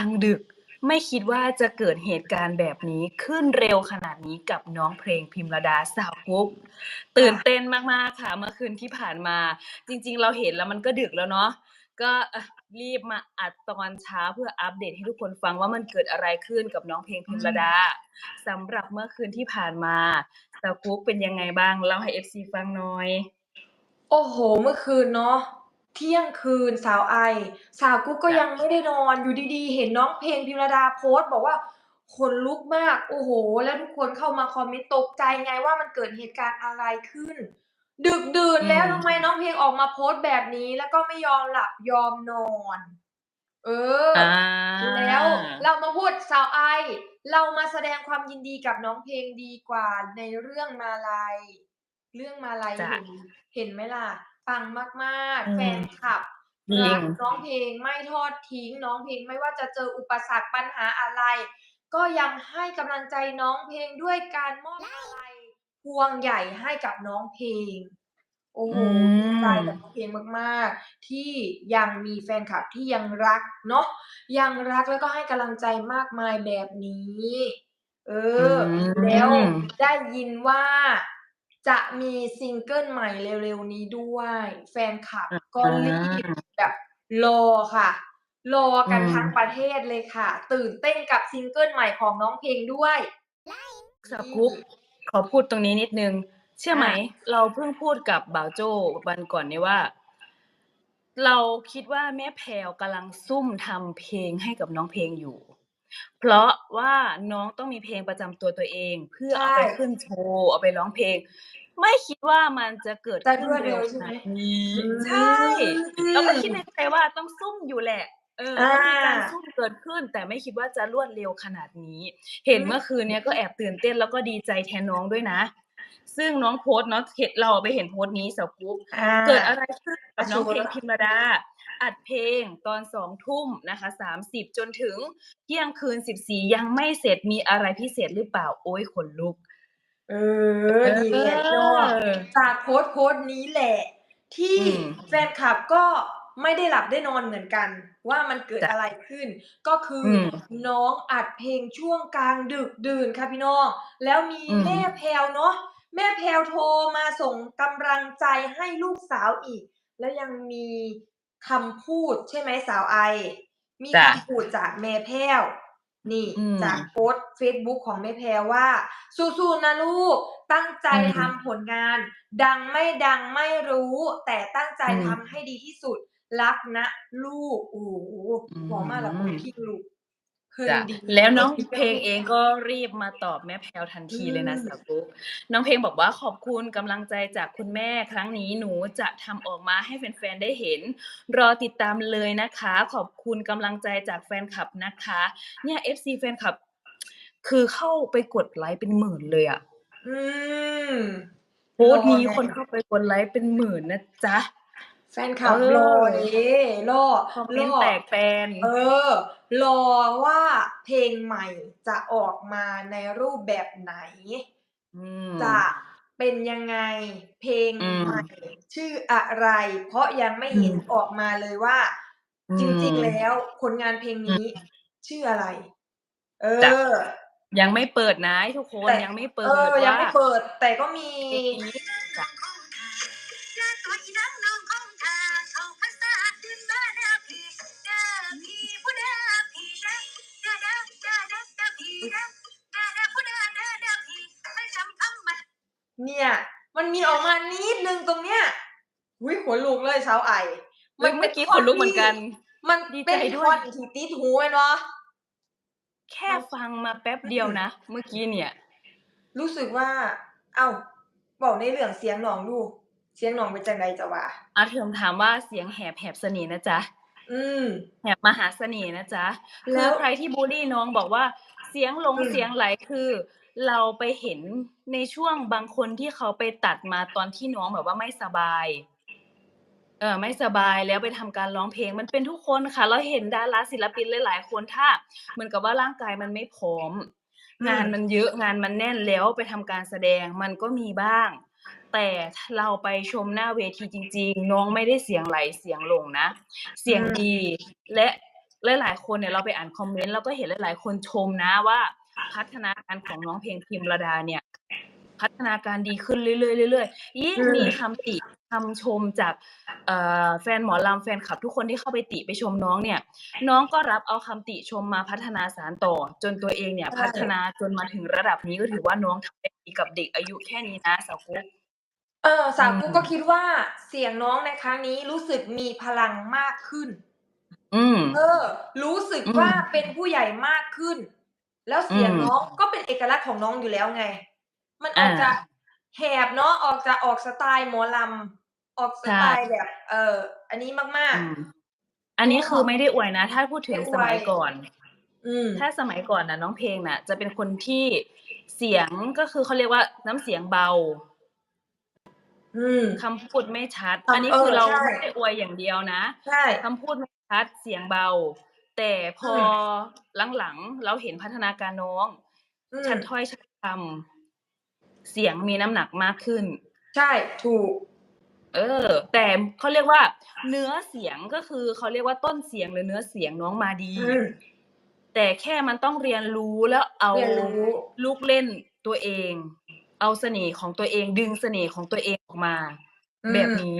างดึก ไม่คิดว่าจะเกิดเหตุการณ์แบบนี้ขึ้นเร็วขนาดนี้กับน้องเพลงพิมรดาสาวกุ๊กตื่นเต้นมากๆค่ะ เมื่อคืนที่ผ่านมา จริง ๆ เราเห็นแล้วมันก็ดึกแล้วเนาะก็เอ่อรีบมาอัดตอนเช้าเพื่ออัปเดตให้ทุกคนฟังว่ามันเกิดอะไรขึ้นกับน้องเพลงพิมรดาสำหรับเมื่อคืนที่ผ่านมาสาวกุ๊กเป็นยังไงบ้างเล่าให้เอฟซีฟังหน่อย โอ้โห เมื่อคืนเนาะ เที่ยงคืนสาวไอ สาวกุ๊กก็จ้ะ ยังไม่ได้นอนอยู่ดี ๆ เห็นน้องเพลงพิมรดาโพสต์บอกว่าขนลุกมาก โอ้โหแล้วทุกคนเข้ามาคอมเมนต์ตกใจไงว่า มันเกิดเหตุการณ์อะไรขึ้น ดึกดื่นอืแล้วมทำไมน้องเพลงออกมาโพสต์แบบนี้ แล้วก็ไม่ยอมหลับยอมนอน เอออ่าแล้วเรามาพูดสาวไอ เรามาแสดงความยินดีกับน้องเพลงดีกว่าในเรื่องมาลัย เรื่องมาลัยจ้ะ เห็น เห็นไหมล่ะ ปังมากอืๆมแฟนคลับจริรังกน้องเพลงไม่ทอดทิ้งน้องเพลงไม่ว่าจะเจออุปสรรคปัญหาอะไร ก็ยังให้กำลังใจน้องเพลงด้วยการมอบอะไรพวงใหญ่ให้กับน้องเพลง โอ้โหอืดีใจมกับน้องเพลงมาก ๆ ที่ยังมีแฟนคลับที่ยังรักเนาะยังรักแล้วก็ให้กำลังใจมากมายแบบนี้ เออือแล้วมได้ยินว่า จะมีซิงเกิลใหม่เร็วๆนี้ด้วย แฟนคลับก็อ่ารีบแบบรอค่ะ รออืกันมทั้งประเทศเลยค่ะ ตื่นเต้นกับซิงเกิลใหม่ของน้องเพลงด้วยสาวนี่กุ๊กขอพูดตรงนี้นิดนึง เชื่อไหมอะเราเพิ่งพูดกับบ่าวโจ้วันก่อนนี้ว่า เราคิดว่าแม่แพรวกำลังซุ่มทำเพลงให้กับน้องเพลงอยู่ เพราะว่าน้องต้องมีเพลงประจำตัวตัวเอง เพื่อเอาใช่ไปขึ้นโชว์เอาไปร้องเพลง ไม่คิดว่ามันจะเกิดจะขึ้รนวดเร็เร็ววขใช่ไหมนาดนี้อืใช่ เราก็คิดมในใจว่าต้องซุ่มอยู่แหละ เอออ่า ต้องมีการซุ่มเกิดขึ้น แต่ไม่คิดว่าจะรวดเร็วขนาดนี้ เห็นอืมเมื่อคืนเนี้ยก็แอบตื่นเต้นแล้วก็ดีใจแทนน้องด้วยนะ ซึ่งน้องโพสต์เนาะเห็นเราไปเห็นโพสต์นี้สาวกุ๊กอ่า เกิดอะไรขึ้นกับน้องอะโชว์เพลงแล้วพิมรดา อัดเพลงตอนสองทุ่มนะคะสามสิบจนถึงเที่ยงคืนสิบสี่ยังไม่เสร็จมีอะไรพิเศษหรือเปล่า โอ้ยขนลุก เออดีแหละเนาะเออจากโพสต์โพสต์นี้แหละ ที่อืมแฟนคลับก็ไม่ได้หลับได้นอนเหมือนกัน ว่ามันเกิดจ้ะอะไรขึ้น ก็คืออมน้องอัดเพลงช่วงกลางดึกดื่นค่ะพี่น้อง แล้วมีอืมแม่แพลวเนาะแม่แพลวโทรมาส่งกำลังใจให้ลูกสาวอีก แล้วยังมี คำพูดใช่ไหมสาวไอ มีจ้ะ คำพูดจากแม่แพลวนี่อืม จากโพสต์เฟซบุ๊กของแม่แพรว่า สู้ๆนะลูก ตั้งใจอืมทำผลงาน ดังไม่ดังไม่รู้ แต่ตั้งใจอืมทำให้ดีที่สุด รักนะลูก โอ้โหอืม บอกมากแล้วคนพี่ลูกเพิ่น จ้ะดีแล้วน้องเพลงเองก็รีบมาตอบแม่แพลวทันทีเลยนะอืมสาวกุ๊กน้องเพลงบอกว่าขอบคุณกำลังใจจากคุณแม่ครั้งนี้หนูจะทำออกมาให้แฟนๆได้เห็น รอติดตามเลยนะคะ ขอบคุณกำลังใจจากแฟนคลับนะคะ เนี่ย FC แฟนคลับ คือเข้าไปกดไลค์เป็นหมื่นเลยอะอืม โพสต์นี้รอไงคนเข้าไปกดไลค์เป็นหมื่นนะจ๊ะ แฟนคลับเออรอเลยรอคอมเมรนอต์แตกแตนเออ รอว่าเพลงใหม่จะออกมาในรูปแบบไหนอืมจะเป็นยังไงเพลงอืมใหม่ชื่ออะไร เพราะยังไม่เห็นอืมออกมาเลยว่าอืมจริงๆแล้วผลงานเพลงนี้ ชื่ออะไร เอจ้ะอยังไม่เปิดนะทุกคนแต่ยังไม่เปิเอดอยังว่าไม่เปิด แต่ก็มี เพลงนี้จ้ะเนี่ย มันมีออกมานิดนึงตรงเนี้ยอุ้ยขนลุกเลยสาวไอเมื่อกี้ขนลุกเหมือนกัน มันดีใจเป็นด้วยท่อนที่ติดหูเห็นปะแค่ฟังมาแป๊บเดียวนะ เมื่อกี้เนี่ย รู้สึกว่า เอ้าบอกในเรื่องเสียงหนองดู เสียงหนองเป็นจังไดจะว่าอาเทอมถามว่าเสียงแหบแหบเสน่ห์นะจ๊ะอืมแหบมหาเสน่ห์นะจ๊ะแล้คือวใครที่บูลลี่น้องบอกว่า เสียงหลงอืมเสียงไหลคือ เราไปเห็นในช่วงบางคนที่เขาไปตัดมาตอนที่น้องแบบว่าไม่สบาย เออไม่สบายแล้วไปทำการร้องเพลงมันเป็นทุกคนค่ะ เราเห็นดาราศิลปินหลายๆคนถ้าเหมือนกับว่าร่างกายมันไม่พร้อมอืมงานมันเยอะงานมันแน่นแล้วไปทำการแสดงมันก็มีบ้าง แต่เราไปชมหน้าเวทีจริง ๆ น้องไม่ได้เสียงไหลเสียงลงนะ เสียงอืมดีและหลายๆคนเนี่ยเราไปอ่านคอมเมนต์เราก็เห็นหลายๆคนชมนะว่า พัฒนาการของน้องเพลงพิมระดาเนี่ย พัฒนาการดีขึ้นเรื่อยๆเรื่อยๆยิ่งอืมมีคำติคำชมจากเอ่อแฟนหมอลำแฟนคลับทุกคนที่เข้าไปติไปชมน้องเนี่ย น้องก็รับเอาคำติชมมาพัฒนาสารต่อ จนตัวเองเนี่ยใช่พัฒนาจนมาถึงระดับนี้ก็ถือว่าน้องทำได้ดีกับเด็กอายุแค่นี้นะสาวกุ๊กเออสาวอืมกุ๊กก็คิดว่าเสียงน้องในครั้งนี้รู้สึกมีพลังมากขึ้น อืมเออ รู้สึกอืมว่าเป็นผู้ใหญ่มากขึ้น แล้วเสียงอืมน้องก็เป็นเอกลักษณ์ของน้องอยู่แล้วไง มันออกอ่าจะแหบเนาะออกจะออกสไตล์หมอลำออกสไตล์แบบ เออ อันนี้มากอืมอันนี้คือไม่ได้อวยนะ ถ้าพูดถึงไม่อวยสมัยก่อนๆอืมถ้าสมัยก่อนนะน้องเพลงน่ะ จะเป็นคนที่เสียงก็คือเขาเรียกว่าน้ำเสียงเบาอืมคำพูดไม่ชัดคำอันนี้คือเออเราใช่ไม่ได้อวยอย่างเดียวนะใช่คำพูดไม่ชัดเสียงเบา แต่พออืหลังๆเราเห็นพัฒนาการน้องอืมชัดถ้อยชัดคำเสียงมีน้ำหนักมากขึ้น ใช่ถูก เออ แต่เขาเรียกว่า เนื้อเสียงก็คือเขาเรียกว่าต้นเสียงหรือเนื้อเสียงน้องมาดีอืมแต่แค่มันต้องเรียนรู้แล้วเอาเรียนรู้ลูกเล่นตัวเอง เอาเสน่ห์ของตัวเองดึงเสน่ห์ของตัวเองออกมาอืมแบบนี้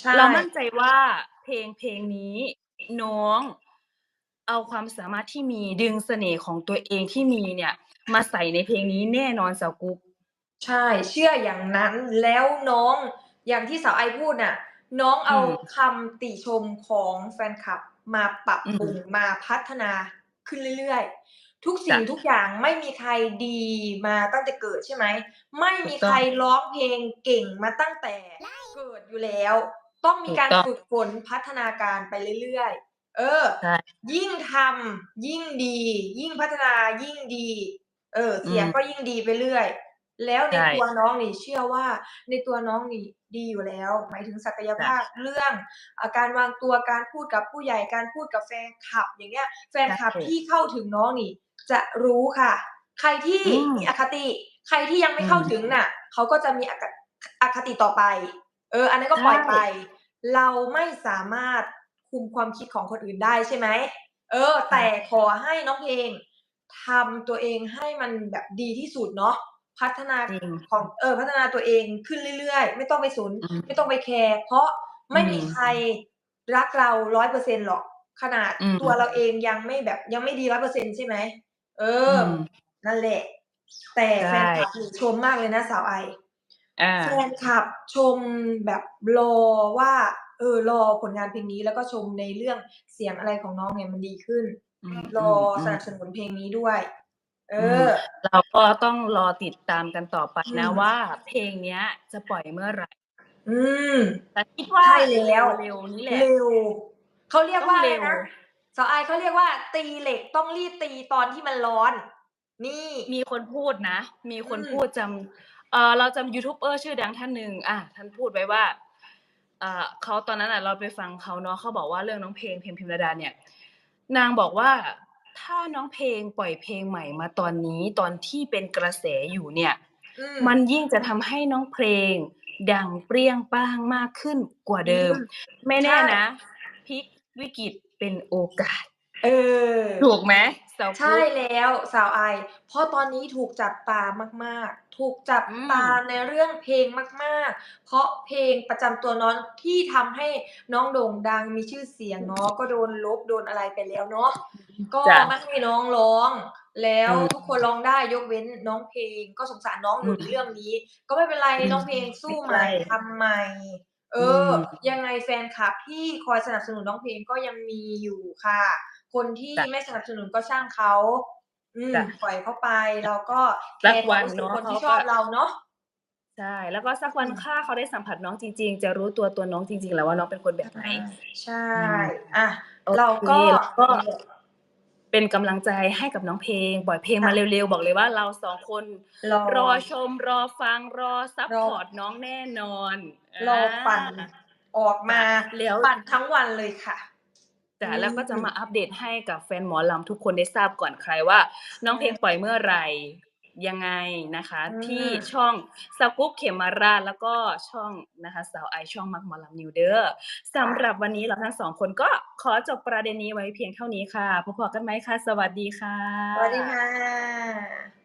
ใช่เรามั่นใจว่าเพลงเพลงนี้น้อง เอาความสามารถที่มีดึงเสน่ห์ของตัวเองที่มีเนี่ย มาใส่ในเพลงนี้แน่นอนสาวกุ๊กใช่เชื่ออย่างนั้นแล้วน้องอย่างที่สาวไอพูดน่ะ น้องเอาอืมคำติชมของแฟนคลับมาปรับปรุงอืมมาพัฒนาขึ้นเรื่อยๆ ทุกสิ่งจ้ะทุกอย่างไม่มีใครดีมาตั้งแต่เกิดใช่ไหม ไม่มีถูกต้องใครร้องเพลงเก่งมาตั้งแต่เกิดอยู่แล้ว ต้องมีการถูกต้องฝึกฝนพัฒนาการไปเรื่อยๆ เออใช่ยิ่งทำยิ่งดี ยิ่งพัฒนายิ่งดี เออ เสียงอืมก็ยิ่งดีไปเรื่อย แล้วในใช่ตัวน้องนี่เชื่อว่า ในตัวน้องนี่ดีอยู่แล้ว หมายถึงศักยภาพเรื่องอาการวางตัวการพูดกับผู้ใหญ่การพูดกับแฟนคลับ อย่างเงี้ย แฟนคลับใช่ที่เข้าถึงน้องนี่ จะรู้ค่ะ ใครที่อืมมีอคติ ใครที่ยังไม่เข้าอืมถึงน่ะเขาก็จะมีอคอคติต่อไป เออ อันนั้นก็ปล่อยใช่ไป เราไม่สามารถ คุมความคิดของคนอื่นได้ใช่ไหมเออ แต่ขอให้น้องเพลงทำตัวเองให้มันแบบดีที่สุดเนาะพัฒนาจริงของเออพัฒนาตัวเองขึ้นเรื่อยๆ ไม่ต้องไปสนอืมไม่ต้องไปแคร์เพราะไม่มีอืมใครรักเราร้อยเปอร์เซ็นหรอก ขนาดอืมตัวเราเองยังไม่แบบยังไม่ดีร้อยเปอร์เซ็นใช่ไหมเอออมนั่นแหละ แต่ใช่แฟนคลับนี่ชมมากเลยนะสาวไออ่าแฟนคลับชมแบบรอว่าเออรอผลงานเพลงนี้แล้วก็ชมในเรื่องเสียงอะไรของน้องเนี่ยมันดีขึ้นอืมรอมสนับสนุนเพลงนี้ด้วย เออมเราก็ต้องรอติดตามกันต่อไปนะอืมว่า เพลงเนี้ย จะปล่อยเมื่อไหร่อืมแต่คิดว่าใช่แล้วเร็วๆนี้แหละเร็วเขาเรียกว่าต้องอะไรเร็วนะสาวไอายเขาเรียกว่า ตีเหล็กต้องรีบตีตอนที่มันร้อน นี่มีคนพูดนะ มีคนอืมพูดจำเออเราจำยูทูบเบอร์ชื่อดังท่านหนึ่งอะท่านพูดไว้ว่าเออเขาตอนนั้นอะเราไปฟังเขาเนาะเขาบอกว่าเรื่องน้องเพลงเพลงพิมรดาเนี่ย นางบอกว่าถ้าน้องเพลงปล่อยเพลงใหม่มาตอนนี้ตอนที่เป็นกระแสอยู่เนี่ยอืมมันยิ่งจะทำให้น้องเพลง ดังเปรี้ยงป้างมากขึ้นกว่าเดิมอืมไม่แน่ใช่นะพลิกวิกฤตเป็นโอกาส เออ ถูกไหมสาวใช่กุ๊กแล้วสาวไอ เพราะตอนนี้ถูกจับตามาก ๆ ถูกจับอืมตาในเรื่องเพลงมาก ๆ เพราะเพลงประจำตัวน้องที่ทำให้น้องโด่งดังมีชื่อเสียงเนาะก็โดนลบโดนอะไรไปแล้วเนาะก็จ้ะ ไม่ให้น้องร้อง แล้วอืมทุกคนร้องได้ยกเว้นน้องเพลง ก็สงสารน้องอยู่อืมในเรื่องนี้ ก็ไม่เป็นไรอืมน้องเพลงสู้ใหม่ไม่เป็นไรทำใหม่ เอออม ยังไงแฟนคลับที่คอยสนับสนุนน้องเพลงก็ยังมีอยู่ค่ะ คนที่จ้ะไม่สนับสนุนก็ช่างเขาอืมจ้ะปล่อยเขาไปเราก็สักแคร์วันความรู้สึกเนอะคนที่เขาก็ชอบเราเนาะใช่ แล้วก็สักวันอืมค่าเขาได้สัมผัสน้องจริง ๆ จะรู้ตัวตัวน้องจริง ๆ แล้วว่าน้องเป็นคนแบบไหน ใช่อืมอะโอเคเราก็แล้วก็เป็นกำลังใจให้กับน้องเพลงปล่อยเพลงมาเร็วๆ บอกเลยว่าเราสองคน รอรอชมรอฟังรอซัพรอพอร์ตน้องแน่นอน รอปั่นอ่าออกมาแล้วปั่นทั้งวันเลยค่ะ จ้ะอืมแล้วก็จะมาอัปเดตให้กับแฟนหมอลำทุกคนได้ทราบก่อนใครว่า น้องเพลงปล่อยเมื่อไหร่ยังไงนะคะอืมที่ช่องสกุ๊ปเขมมาราชแล้วก็ช่องนะคะสาวไอช่องมักหมอลำนิวเดอร์สำหรับวันนี้เราทั้งสองคนก็ขอจบประเด็นนี้ไว้เพียงเท่านี้ค่ะพบกันไหมคะสวัสดีค่ะ สวัสดีค่ะ